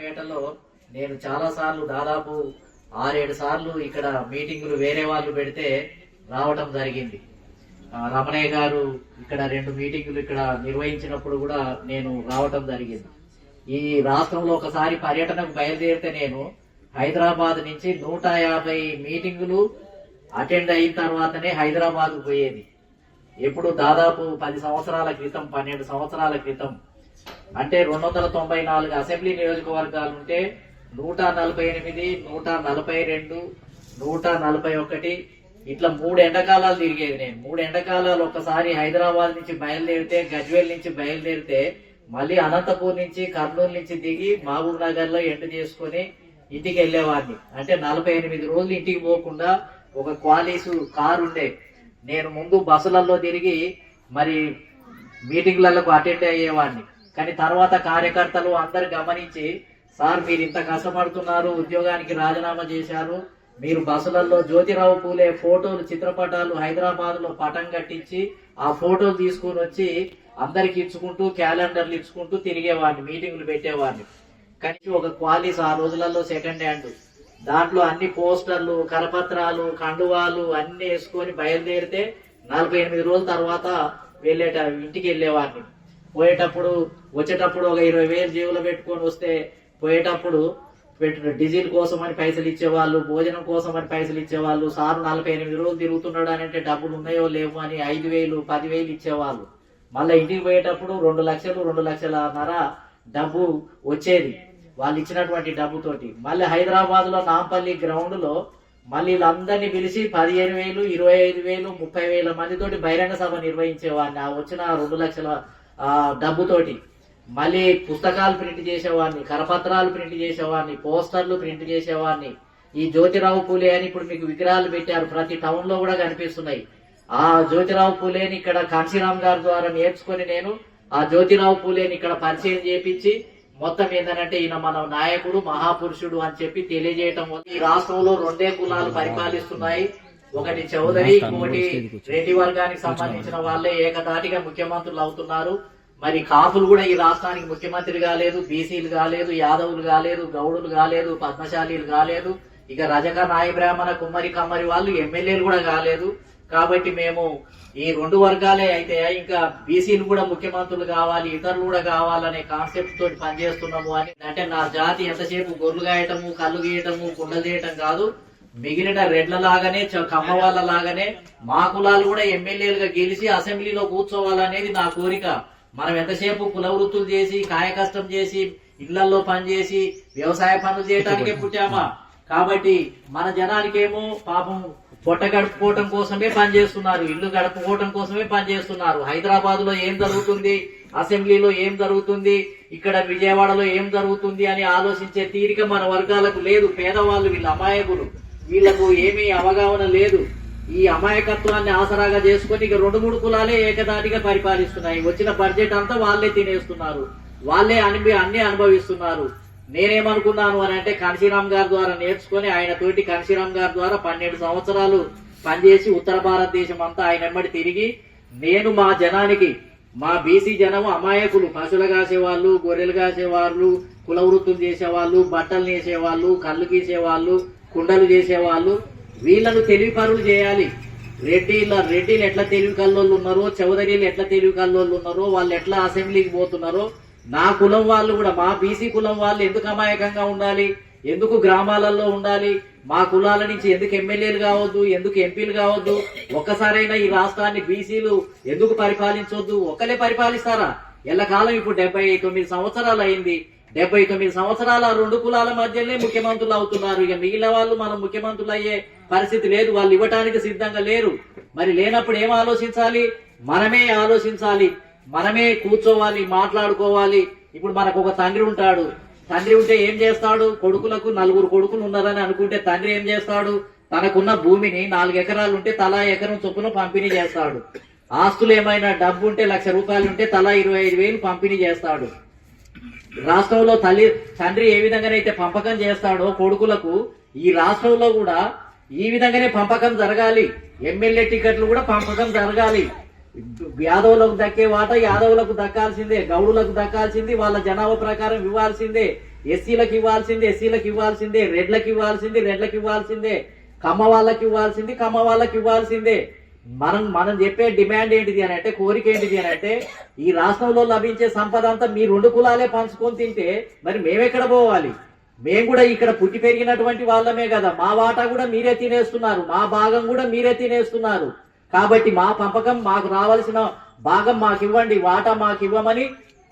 పేటలో నేను చాలా సార్లు దాదాపు ఆరేడు సార్లు ఇక్కడ మీటింగులు వేరే వాళ్ళు పెడితే రావటం జరిగింది. రమణయ్య గారు ఇక్కడ రెండు మీటింగులు ఇక్కడ నిర్వహించినప్పుడు కూడా నేను రావటం జరిగింది. ఈ రాష్ట్రంలో ఒకసారి పర్యటనకు బయలుదేరితే నేను హైదరాబాద్ నుంచి నూట యాభై మీటింగులు అటెండ్ అయిన తర్వాతనే హైదరాబాద్ పోయేది. ఎప్పుడు దాదాపు పది సంవత్సరాల క్రితం పన్నెండు సంవత్సరాల క్రితం అంటే రెండు వందల తొంభై నాలుగు అసెంబ్లీ నియోజకవర్గాలు ఉంటే నూట నలభై ఎనిమిది నూట నలభై రెండు నూట నలభై ఒకటి ఇట్లా మూడు ఎండాకాలాలు తిరిగేది నేను. మూడు ఎండాకాలాలు ఒకసారి హైదరాబాద్ నుంచి బయలుదేరితే గజ్వేల్ నుంచి బయలుదేరితే మళ్ళీ అనంతపూర్ నుంచి కర్నూలు నుంచి దిగి మహబూబ్ నగర్లో ఎండ్ చేసుకుని ఇంటికి వెళ్ళేవాడిని. అంటే నలభై ఎనిమిది రోజులు ఇంటికి పోకుండా ఒక క్వాలీసు కారు ఉండే. నేను ముందు బస్సులలో తిరిగి మరి మీటింగ్లకు అటెండ్ అయ్యేవాడిని. కానీ తర్వాత కార్యకర్తలు అందరు గమనించి సార్ మీరు ఇంత కష్టపడుతున్నారు ఉద్యోగానికి రాజీనామా చేశారు. మీరు బస్సులలో జ్యోతిరావు పూలే ఫోటోలు చిత్రపటాలు హైదరాబాద్లో పటం కట్టించి ఆ ఫోటోలు తీసుకొని వచ్చి అందరికి ఇచ్చుకుంటూ క్యాలెండర్లు ఇచ్చుకుంటూ తిరిగేవాడిని మీటింగ్లు పెట్టేవాడిని. కానీ ఒక క్వాలిస్ ఆ రోజులలో సెకండ్ హ్యాండ్. దాంట్లో అన్ని పోస్టర్లు కరపత్రాలు కండువాలు అన్ని వేసుకొని బయలుదేరితే నలభై ఎనిమిది రోజుల తర్వాత వెళ్ళేట ఇంటికి వెళ్ళేవాడిని. పోయేటప్పుడు వచ్చేటప్పుడు ఒక ఇరవై వేలు జేబులో పెట్టుకొని వస్తే పోయేటప్పుడు పెట్టు డీజిల్ కోసం అని పైసలు ఇచ్చేవాళ్ళు భోజనం కోసం అని పైసలు ఇచ్చేవాళ్ళు సార్ నలభై ఎనిమిది రోజులు తిరుగుతున్నాడు అని అంటే డబ్బులు ఉన్నాయో లేవు అని ఐదు వేలు పదివేలు ఇచ్చేవాళ్ళు. మళ్ళీ ఇంటికి పోయేటప్పుడు రెండు లక్షలు రెండు లక్షలన్నర డబ్బు వచ్చేది వాళ్ళు ఇచ్చినటువంటి డబ్బుతోటి. మళ్ళీ హైదరాబాద్లో నాంపల్లి గ్రౌండ్లో మళ్ళీ వీళ్ళందరినీ పిలిచి పదిహేను వేలు ఇరవై ఐదు వేలు ముప్పై వేల మందితోటి బహిరంగ సభ నిర్వహించేవాడిని. ఆ వచ్చిన రెండు లక్షల డబ్బుతోటి. మళ్ళీ పుస్తకాలు ప్రింట్ చేసేవాడిని కరపత్రాలు ప్రింట్ చేసేవాడిని పోస్టర్లు ప్రింట్ చేసేవాడిని. ఈ జ్యోతిరావు పూలే అని ఇప్పుడు మీకు విగ్రహాలు పెట్టారు. ప్రతి టౌన్లో కూడా కనిపిస్తున్నాయి. ఆ జ్యోతిరావు పూలేని ఇక్కడ కాంశీరామ్ గారి ద్వారా నేర్చుకుని నేను ఆ జ్యోతిరావు పూలేని ఇక్కడ పరిచయం చేపించి మొత్తం ఏంటంటే ఈయన మన నాయకుడు మహాపురుషుడు అని చెప్పి తెలియజేయటం ఈ రాష్ట్రంలో రెండే కులాలు పరిపాలిస్తున్నాయి. ఒకటి చౌదరి ఇంకొకటి రెడ్డి వర్గానికి సంబంధించిన వాళ్ళే ఏకదాటిగా ముఖ్యమంత్రులు అవుతున్నారు. మరి కాపులు కూడా ఈ రాష్ట్రానికి ముఖ్యమంత్రి కాలేదు బీసీలు కాలేదు యాదవులు కాలేదు గౌడులు కాలేదు పద్మశాలీలు కాలేదు. ఇక రజక నాయ బ్రాహ్మణ కుమ్మరి కమ్మరి వాళ్ళు ఎమ్మెల్యేలు కూడా కాలేదు. కాబట్టి మేము ఈ రెండు వర్గాలే అయితే ఇంకా బీసీలు కూడా ముఖ్యమంత్రులు కావాలి ఇతరులు కూడా కావాలనే కాన్సెప్ట్ తోటి పనిచేస్తున్నాము అని. అంటే నా జాతి ఎంతసేపు గొర్రెలు గాయటము కళ్ళు గీయటము కుండలు చేయటం కాదు. మిగిలిన రెడ్ల లాగానే కమ్మ వాళ్ళ లాగానే మా కులాలు కూడా ఎమ్మెల్యేలుగా గెలిచి అసెంబ్లీలో కూర్చోవాలనేది నా కోరిక. మనం ఎంతసేపు కుల వృత్తులు చేసి కాయ కష్టం చేసి ఇళ్ళలో పనిచేసి వ్యవసాయ పనులు చేయడానికే పుట్టామా? కాబట్టి మన జనానికేమో పాపం పొట్ట గడుపుకోవటం కోసమే పనిచేస్తున్నారు ఇల్లు గడుపుకోవటం కోసమే పనిచేస్తున్నారు. హైదరాబాద్లో ఏం జరుగుతుంది? అసెంబ్లీలో ఏం జరుగుతుంది? ఇక్కడ విజయవాడలో ఏం జరుగుతుంది అని ఆలోచించే తీరిక మన వర్గాలకు లేదు. పేదవాళ్ళు వీళ్ళ అమాయకులు. వీళ్ళకు ఏమీ అవగాహన లేదు. ఈ అమాయకత్వాన్ని ఆసరాగా చేసుకొని ఇక రెండు మూడు కులాలే ఏకదాటిగా పరిపాలిస్తున్నాయి. వచ్చిన బడ్జెట్ అంతా వాళ్ళే తినేస్తున్నారు. వాళ్ళే అనిపి అన్ని అనుభవిస్తున్నారు. నేనేమనుకున్నాను అని అంటే కన్సీరామ్ గారి ద్వారా నేర్చుకుని ఆయన తోటి కన్సీరామ్ గారి ద్వారా పన్నెండు సంవత్సరాలు పనిచేసి ఉత్తర భారతదేశం అంతా ఆయన ఎమ్మడి తిరిగి నేను మా జనానికి మా బీసీ జనం అమాయకులు పశువులు కాసేవాళ్ళు గొర్రెలు కాసేవాళ్ళు కుల వృత్తులు చేసేవాళ్ళు బట్టలు నేసేవాళ్ళు కళ్ళు గీసేవాళ్ళు కుండలు చేసేవాళ్ళు వీళ్ళను తెలివి పనులు చేయాలి. రెడ్డిల రెడ్డిలు ఎట్లా తెలివి కల్లోళ్ళు ఉన్నారో చౌదరీలు ఎట్లా తెలివి కల్లోళ్ళు ఉన్నారో వాళ్ళు ఎట్లా అసెంబ్లీకి పోతున్నారో నా కులం వాళ్ళు కూడా మా బీసీ కులం వాళ్ళు ఎందుకు అమాయకంగా ఉండాలి? ఎందుకు గ్రామాలలో ఉండాలి? మా కులాల నుంచి ఎందుకు ఎమ్మెల్యేలు కావద్దు? ఎందుకు ఎంపీలు కావద్దు? ఒక్కసారైనా ఈ రాష్ట్రాన్ని బీసీలు ఎందుకు పరిపాలించొద్దు? ఒక్కలే పరిపాలిస్తారా? ఎల్లకాలం ఇప్పుడు డెబ్బై తొమ్మిది సంవత్సరాలు అయింది. డెబ్బై తొమ్మిది సంవత్సరాల రెండు కులాల మధ్యనే ముఖ్యమంత్రులు అవుతున్నారు. ఇక మిగిలిన వాళ్ళు మనం ముఖ్యమంత్రులు అయ్యే పరిస్థితి లేదు. వాళ్ళు ఇవ్వటానికి సిద్ధంగా లేరు. మరి లేనప్పుడు ఏం ఆలోచించాలి? మనమే ఆలోచించాలి. మనమే కూర్చోవాలి మాట్లాడుకోవాలి. ఇప్పుడు మనకు ఒక తండ్రి ఉంటాడు. తండ్రి ఉంటే ఏం చేస్తాడు? కొడుకులకు నలుగురు కొడుకులు ఉన్నారని అనుకుంటే తండ్రి ఏం చేస్తాడు? తనకున్న భూమిని నాలుగు ఎకరాలు ఉంటే తలా ఎకరం చొప్పున పంపిణీ చేస్తాడు. ఆస్తులు ఏమైనా డబ్బు ఉంటే లక్ష రూపాయలు ఉంటే తలా ఇరవై ఐదు వేలు పంపిణీ చేస్తాడు. రాష్ట్రంలో తల్లి తండ్రి ఏ విధంగానైతే పంపకం చేస్తాడో కొడుకులకు ఈ రాష్ట్రంలో కూడా ఈ విధంగానే పంపకం జరగాలి. ఎమ్మెల్యే టికెట్లు కూడా పంపకం జరగాలి. యాదవులకు దక్కే వాట యాదవులకు దక్కాల్సిందే గౌడులకు దక్కాల్సింది వాళ్ళ జనాభా ప్రకారం ఇవ్వాల్సిందే ఎస్సీలకు ఇవ్వాల్సింది ఎస్సీలకు ఇవ్వాల్సిందే రెడ్లకు ఇవ్వాల్సింది రెడ్లకు ఇవ్వాల్సిందే కమ్మ వాళ్ళకి ఇవ్వాల్సింది కమ్మ వాళ్ళకి ఇవ్వాల్సిందే. మనం మనం చెప్పే డిమాండ్ ఏంటిది అని అంటే కోరిక ఏంటిది అని అంటే ఈ రాష్ట్రంలో లభించే సంపద అంతా మీ రెండు కులాలే పంచుకొని తింటే మరి మేమెక్కడ పోవాలి? మేము కూడా ఇక్కడ పుట్టి పెరిగినటువంటి వాళ్ళమే కదా. మా వాటా కూడా మీరే తినేస్తున్నారు. మా భాగం కూడా మీరే తినేస్తున్నారు. కాబట్టి మా పంపకం మాకు రావాల్సిన భాగం మాకు ఇవ్వండి వాటా మాకు ఇవ్వమని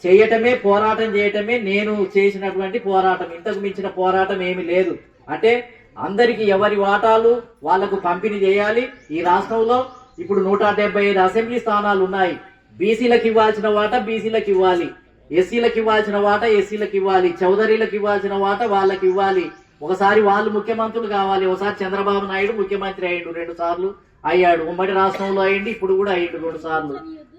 చేయటమే పోరాటం చేయటమే నేను చేసినటువంటి పోరాటం. ఇంతకు మించిన పోరాటం ఏమి లేదు. అంటే అందరికీ ఎవరి వాటాలు వాళ్ళకు పంపిణీ చేయాలి. ఈ రాష్ట్రంలో ఇప్పుడు నూట డెబ్బై ఐదు అసెంబ్లీ స్థానాలు ఉన్నాయి. బీసీలకు ఇవ్వాల్సిన వాటా బీసీలకు ఇవ్వాలి. ఎస్సీలకు ఇవ్వాల్సిన వాటా ఎస్సీలకు ఇవ్వాలి. చౌదరీలకు ఇవ్వాల్సిన వాట వాళ్ళకి ఇవ్వాలి. ఒకసారి వాళ్ళు ముఖ్యమంత్రులు కావాలి. ఒకసారి చంద్రబాబు నాయుడు ముఖ్యమంత్రి అయ్యిండు రెండు సార్లు అయ్యాడు. ఉమ్మడి రాష్ట్రంలో అయ్యింది ఇప్పుడు కూడా అయ్యిండు రెండు సార్లు.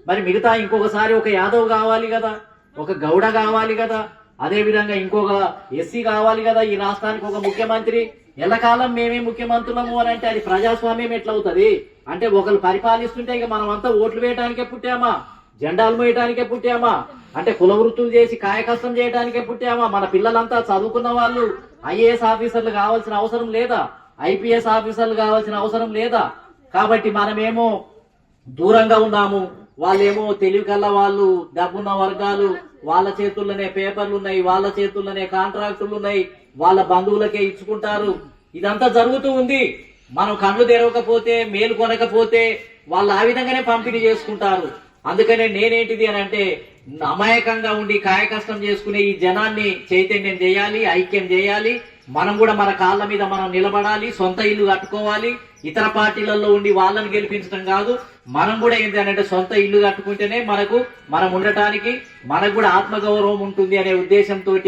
మరి మిగతా ఇంకొకసారి ఒక యాదవ్ కావాలి కదా ఒక గౌడ కావాలి కదా అదే విధంగా ఇంకొక ఎస్సీ కావాలి కదా ఈ రాష్ట్రానికి ఒక ముఖ్యమంత్రి ఎల్లకాలం మేమే ముఖ్యమంత్రులము అని అంటే అది ప్రజాస్వామ్యం ఎట్లవుతది? అంటే ఒకరు పరిపాలిస్తుంటే ఇక మనం అంతా ఓట్లు వేయడానికే పుట్టామా? జెండాలు మోయడానికే పుట్టామా? అంటే కుల వృత్తులు చేసి కాయకష్టం చేయడానికే పుట్టామా? మన పిల్లలంతా చదువుకున్న వాళ్ళు ఐఏఎస్ ఆఫీసర్లు కావాల్సిన అవసరం లేదా? ఐపీఎస్ ఆఫీసర్లు కావాల్సిన అవసరం లేదా? కాబట్టి మనమేమో దూరంగా ఉన్నాము. వాళ్ళేమో తెలివి కల్ల వాళ్ళు డబ్బున్న వర్గాలు వాళ్ళ చేతుల్లోనే పేపర్లు ఉన్నాయి వాళ్ళ చేతుల్లోనే కాంట్రాక్టులు ఉన్నాయి. వాళ్ళ బంధువులకే ఇచ్చుకుంటారు. ఇదంతా జరుగుతూ ఉంది. మనం కళ్ళు తెరవకపోతే మేలు కొనకపోతే వాళ్ళు ఆ విధంగానే పంపిణీ చేసుకుంటారు. అందుకనే నేనేంటిది అని అంటే అమాయకంగా ఉండి కాయకష్టం చేసుకునే ఈ జనాన్ని చైతన్యం చేయాలి ఐక్యం చేయాలి. మనం కూడా మన కాళ్ళ మీద మనం నిలబడాలి సొంత ఇల్లు కట్టుకోవాలి. ఇతర పార్టీలలో ఉండి వాళ్ళని గెలిపించడం కాదు. మనం కూడా ఏంటి అని అంటే సొంత ఇల్లు కట్టుకుంటేనే మనకు మనం ఉండటానికి మనకు కూడా ఆత్మగౌరవం ఉంటుంది అనే ఉద్దేశంతో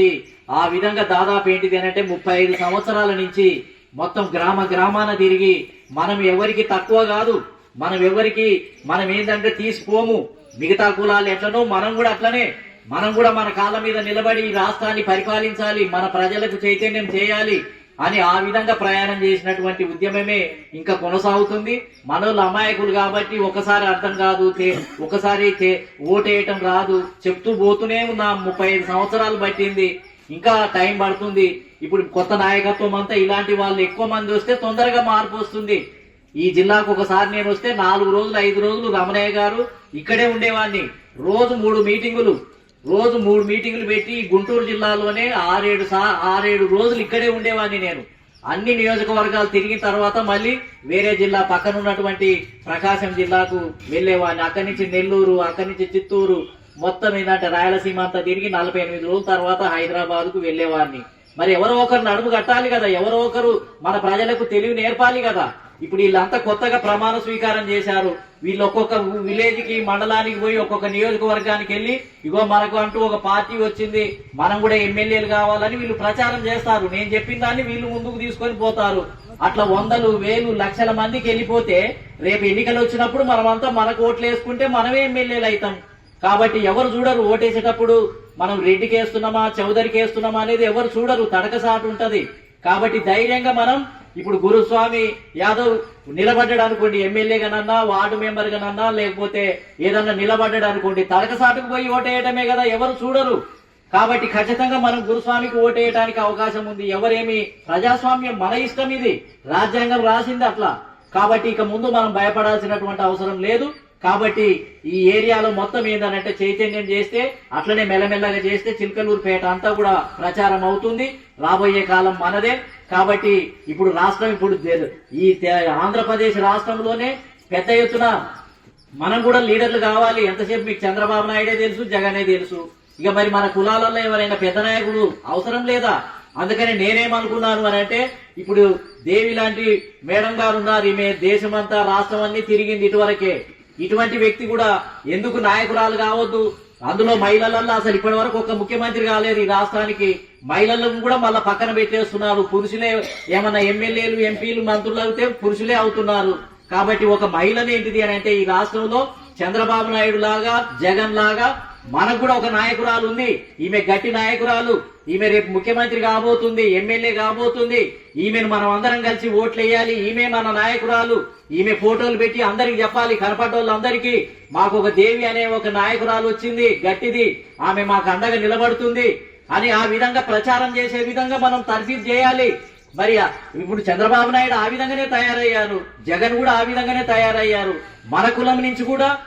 ఆ విధంగా దాదాపు ఏంటిది అంటే ముప్పై ఐదు సంవత్సరాల నుంచి మొత్తం గ్రామ గ్రామాన తిరిగి మనం ఎవరికి తక్కువ కాదు మనం ఎవరికి మనం ఏంటంటే తీసుకోము మిగతా కులాలు ఎట్లనో మనం కూడా అట్లనే. మనం కూడా మన కాళ్ళ మీద నిలబడి ఈ రాష్ట్రాన్ని పరిపాలించాలి మన ప్రజలకు చైతన్యం చేయాలి అని ఆ విధంగా ప్రయాణం చేసినటువంటి ఉద్యమమే ఇంకా కొనసాగుతుంది. మనోళ్ళు అమాయకులు కాబట్టి ఒకసారి అర్థం కాదు ఒకసారి ఓటేయటం రాదు చెప్తూ పోతూనే ఉన్నాం. ముప్పై ఐదు సంవత్సరాలు పట్టింది. ఇంకా టైం పడుతుంది. ఇప్పుడు కొత్త నాయకత్వం అంతా ఇలాంటి వాళ్ళు ఎక్కువ మంది వస్తే తొందరగా మార్పు వస్తుంది. ఈ జిల్లాకు ఒకసారి నేను వస్తే నాలుగు రోజులు ఐదు రోజులు రమణయ్య గారు ఇక్కడే ఉండేవాడిని. రోజు మూడు మీటింగులు. రోజు మూడు మీటింగులు పెట్టి గుంటూరు జిల్లాలోనే ఆరేడు సా ఆరేడు రోజులు ఇక్కడే ఉండేవాడిని నేను. అన్ని నియోజకవర్గాలు తిరిగిన తర్వాత మళ్ళీ వేరే జిల్లా పక్కన ఉన్నటువంటి ప్రకాశం జిల్లాకు వెళ్ళేవాడిని. అక్కడి నుంచి నెల్లూరు అక్కడి నుంచి చిత్తూరు మొత్తం ఏంటంటే రాయలసీమ అంతా తిరిగి నలభై ఎనిమిది రోజుల తర్వాత హైదరాబాద్కు వెళ్ళేవాడిని. మరి ఎవరో ఒకరు నడుము కట్టాలి కదా ఎవరో ఒకరు మన ప్రజలకు తెలివి నేర్పాలి కదా. ఇప్పుడు వీళ్ళంతా కొత్తగా ప్రమాణ స్వీకారం చేశారు. వీళ్ళు ఒక్కొక్క విలేజ్కి మండలానికి పోయి ఒక్కొక్క నియోజకవర్గానికి వెళ్ళి ఇగో మనకు అంటూ ఒక పార్టీ వచ్చింది మనం కూడా ఎమ్మెల్యేలు కావాలని వీళ్ళు ప్రచారం చేస్తారు. నేను చెప్పిన దాన్ని వీళ్ళు ముందుకు తీసుకొని పోతారు. అట్లా వందలు వేలు లక్షల మందికి వెళ్ళిపోతే రేపు ఎన్నికలు వచ్చినప్పుడు మనమంతా మనకు ఓట్లు వేసుకుంటే మనమే ఎమ్మెల్యేలు అవుతాం. కాబట్టి ఎవరు చూడరు ఓటేసేటప్పుడు మనం రెడ్డికి వేస్తున్నామా చౌదరికి వేస్తున్నామా అనేది ఎవరు చూడరు తడకసాటు ఉంటది. కాబట్టి ధైర్యంగా మనం ఇప్పుడు గురుస్వామి యాదవ్ నిలబడ్డాడు అనుకోండి ఎమ్మెల్యేగానన్నా వార్డు మెంబర్ గానన్నా లేకపోతే ఏదన్నా నిలబడ్డాడు అనుకోండి తడకసాటుకు పోయి ఓటేయటమే కదా ఎవరు చూడరు. కాబట్టి ఖచ్చితంగా మనం గురుస్వామికి ఓటేయటానికి అవకాశం ఉంది. ఎవరేమి? ప్రజాస్వామ్యం మన ఇష్టం ఇది. రాజ్యాంగం రాసింది అట్లా. కాబట్టి ఇక ముందు మనం భయపడాల్సినటువంటి అవసరం లేదు. కాబట్టి ఈ ఏరియాలో మొత్తం ఏంటంటే చైతన్యం చేస్తే అట్లనే మెల్లమెల్లగా చేస్తే చిలకలూరుపేట అంతా కూడా ప్రచారం అవుతుంది. రాబోయే కాలం మనదే. కాబట్టి ఇప్పుడు రాష్ట్రం ఇప్పుడు ఈ ఆంధ్రప్రదేశ్ రాష్ట్రంలోనే పెద్ద ఎత్తున మనం కూడా లీడర్లు కావాలి. ఎంతసేపు మీకు చంద్రబాబు నాయుడే తెలుసు జగనే తెలుసు. ఇక మరి మన కులాలలో ఎవరైనా పెద్ద నాయకుడు అవసరం లేదా? అందుకని నేనేమనుకున్నాను అని అంటే ఇప్పుడు దేవి లాంటి మేడం గారు ఉన్నారు. ఈమె దేశమంతా రాష్ట్రం అన్ని తిరిగింది ఇటువరకే. ఇటువంటి వ్యక్తి కూడా ఎందుకు నాయకురాలు కావద్దు? అందులో మహిళలలో అసలు ఇప్పటి వరకు ఒక ముఖ్యమంత్రి కాలేదు ఈ రాష్ట్రానికి. మహిళలను కూడా మళ్ళా పక్కన పెట్టేస్తున్నారు. పురుషులే ఏమన్నా ఎమ్మెల్యేలు ఎంపీలు మంత్రులు అయితే పురుషులే అవుతున్నారు. కాబట్టి ఒక మహిళని ఏంటిది అని అంటే ఈ రాష్ట్రంలో చంద్రబాబు నాయుడు లాగా జగన్ లాగా మనకు కూడా ఒక నాయకురాలు ఉంది. ఈమె గట్టి నాయకురాలు. ఈమె రేపు ముఖ్యమంత్రి కాబోతుంది ఎమ్మెల్యే కాబోతుంది. ఈమెను మనం అందరం కలిసి ఓట్లు వేయాలి ఈమె మన నాయకురాలు. ఈమె ఫోటోలు పెట్టి అందరికి చెప్పాలి కనపడ్డోళ్ళందరికీ. మాకు ఒక దేవి అనే ఒక నాయకురాలు వచ్చింది గట్టిది. ఆమె మాకు అండగా నిలబడుతుంది అని ఆ విధంగా ప్రచారం చేసే విధంగా మనం తర్ఫీదు చేయాలి. మరి ఇప్పుడు చంద్రబాబు నాయుడు ఆ విధంగానే తయారయ్యారు. జగన్ కూడా ఆ విధంగానే తయారయ్యారు. మన కులం నుంచి కూడా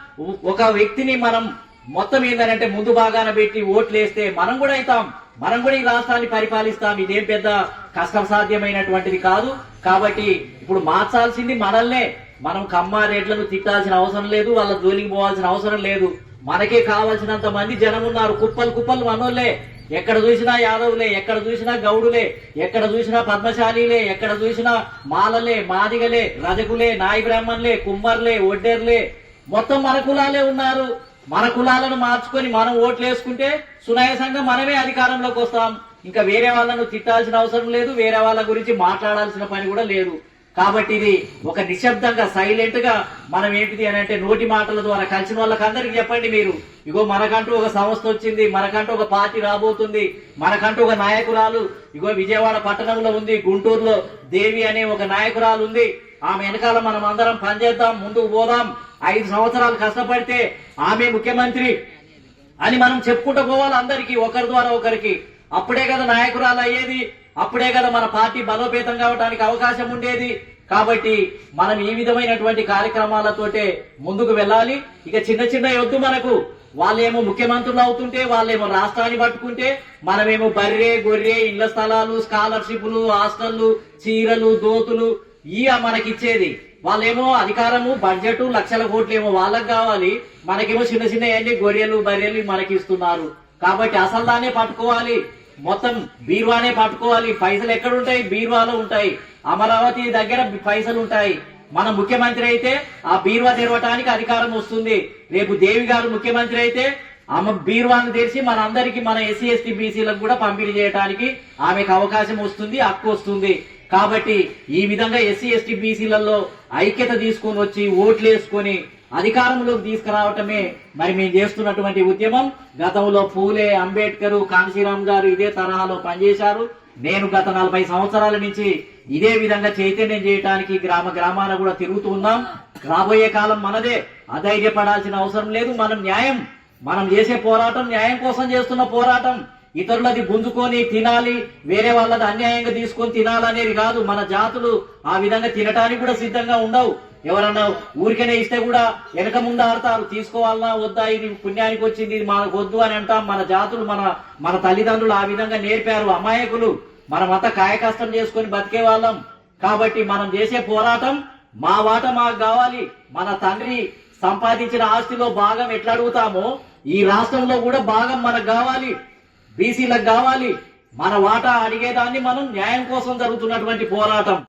ఒక వ్యక్తిని మనం మొత్తం ఏంటంటే ముందు భాగాన పెట్టి ఓట్లు వేస్తే మనం కూడా అవుతాం. మనం కూడా ఈ రాష్ట్రాన్ని పరిపాలిస్తాం. ఇదేం పెద్ద కష్టం సాధ్యమైనటువంటిది కాదు. కాబట్టి ఇప్పుడు మార్చాల్సింది మనల్నే. మనం కమ్మారేట్లను తిట్టాల్సిన అవసరం లేదు. వాళ్ళ జోలికి పోవాల్సిన అవసరం లేదు. మనకే కావాల్సినంత మంది జనం ఉన్నారు. కుప్పలు కుప్పలు మనోళ్ళే. ఎక్కడ చూసినా యాదవులే ఎక్కడ చూసినా గౌడులే ఎక్కడ చూసినా పద్మశాలీలే ఎక్కడ చూసినా మాలలే మాదిగలే రజకులే నాయ బ్రాహ్మణులే కుమ్మర్లే ఒడ్డేర్లే. మొత్తం మన కులాలే ఉన్నారు. మన కులాలను మార్చుకొని మనం ఓట్లు వేసుకుంటే సునాయాసంగా మనమే అధికారంలోకి వస్తాం. ఇంకా వేరే వాళ్ళను తిట్టాల్సిన అవసరం లేదు వేరే వాళ్ళ గురించి మాట్లాడాల్సిన పని కూడా లేదు. కాబట్టి ఇది ఒక నిశ్శబ్దంగా సైలెంట్గా మనం ఏంటిది అని అంటే నోటి మాటల ద్వారా కలిసిన వాళ్ళకి అందరికి చెప్పండి మీరు. ఇగో మనకంటూ ఒక సంస్థ వచ్చింది మనకంటూ ఒక పార్టీ రాబోతుంది మనకంటూ ఒక నాయకురాలు. ఇగో విజయవాడ పట్టణంలో ఉంది గుంటూరులో దేవి అనే ఒక నాయకురాలు ఉంది. ఆమె వెనకాల మనం అందరం పనిచేద్దాం ముందుకు పోదాం. ఐదు సంవత్సరాలు కష్టపడితే ఆమె ముఖ్యమంత్రి అని మనం చెప్పుకుంటూ పోవాలి అందరికీ ఒకరి ద్వారా ఒకరికి. అప్పుడే కదా నాయకురాలు అయ్యేది అప్పుడే కదా మన పార్టీ బలోపేతం కావడానికి అవకాశం ఉండేది. కాబట్టి మనం ఈ విధమైనటువంటి కార్యక్రమాలతోటే ముందుకు వెళ్ళాలి. ఇక చిన్న చిన్న యొద్దు మనకు వాళ్ళేమో ముఖ్యమంత్రులు అవుతుంటే వాళ్ళేమో రాష్ట్రాన్ని పట్టుకుంటే మనమేమో బర్రె గొర్రె ఇళ్ళ స్థలాలు స్కాలర్షిప్లు హాస్టళ్ళు చీరలు దోతులు ఇయ మనకిచ్చేది. వాళ్ళేమో అధికారము బడ్జెట్ లక్షల కోట్లేమో వాళ్ళకి కావాలి. మనకేమో చిన్న చిన్న అన్ని గొర్రెలు బర్రెలు మనకి ఇస్తున్నారు. కాబట్టి అసలు దానే పట్టుకోవాలి. మొత్తం బీరువానే పట్టుకోవాలి. పైసలు ఎక్కడుంటాయి? బీర్వాలో బీరువాలో ఉంటాయి. అమరావతి దగ్గర పైసలు ఉంటాయి. మన ముఖ్యమంత్రి అయితే ఆ బీరువా తెరవటానికి అధికారం వస్తుంది. రేపు దేవి గారు ముఖ్యమంత్రి అయితే ఆమె బీరువాను తెరిచి మన అందరికి మన ఎస్సీ ఎస్టీ బీసీలకు కూడా పంపిణీ చేయడానికి ఆమెకు అవకాశం వస్తుంది హక్కు వస్తుంది. కాబట్టి ఈ విధంగా ఎస్సీ ఎస్టీ బీసీలలో ఐక్యత తీసుకొని వచ్చి ఓట్లు వేసుకొని అధికారంలోకి తీసుకురావటమే మరి మేము చేస్తున్నటువంటి ఉద్యమం. గతంలో పూలే అంబేద్కర్ కాంశీరామ్ గారు ఇదే తరహాలో పనిచేశారు. నేను గత నలభై సంవత్సరాల నుంచి ఇదే విధంగా చైతన్యం చేయడానికి గ్రామ గ్రామాన కూడా తిరుగుతూ ఉన్నాం. రాబోయే కాలం మనదే. అధైర్యపడాల్సిన అవసరం లేదు. మనం న్యాయం. మనం చేసే పోరాటం న్యాయం కోసం చేస్తున్న పోరాటం. ఇతరులది గుంజుకొని తినాలి వేరే వాళ్ళది అన్యాయంగా తీసుకొని తినాలనేది కాదు. మన జాతులు ఆ విధంగా తినటానికి కూడా సిద్ధంగా ఉండవు. ఎవరన్నా ఊరికనే ఇస్తే కూడా వెనక ముందు ఆడతారు. తీసుకోవాలన్నా వద్దా ఇది పుణ్యానికి వచ్చింది ఇది మనకు వద్దు అని అంటాం. మన జాతులు మన మన తల్లిదండ్రులు ఆ విధంగా నేర్పారు. అమాయకులు. మనమంతా కాయ కాయకష్టం చేసుకొని బతికే వాళ్ళం. కాబట్టి మనం చేసే పోరాటం మా వాట మాకు కావాలి. మన తండ్రి సంపాదించిన ఆస్తిలో భాగం ఎట్లా అడుగుతామో ఈ రాష్ట్రంలో కూడా భాగం మనకు కావాలి. బీసీలకు కావాలి. మన వాటా అడిగేదాన్ని మనం న్యాయం కోసం జరుగుతున్నటువంటి పోరాటం.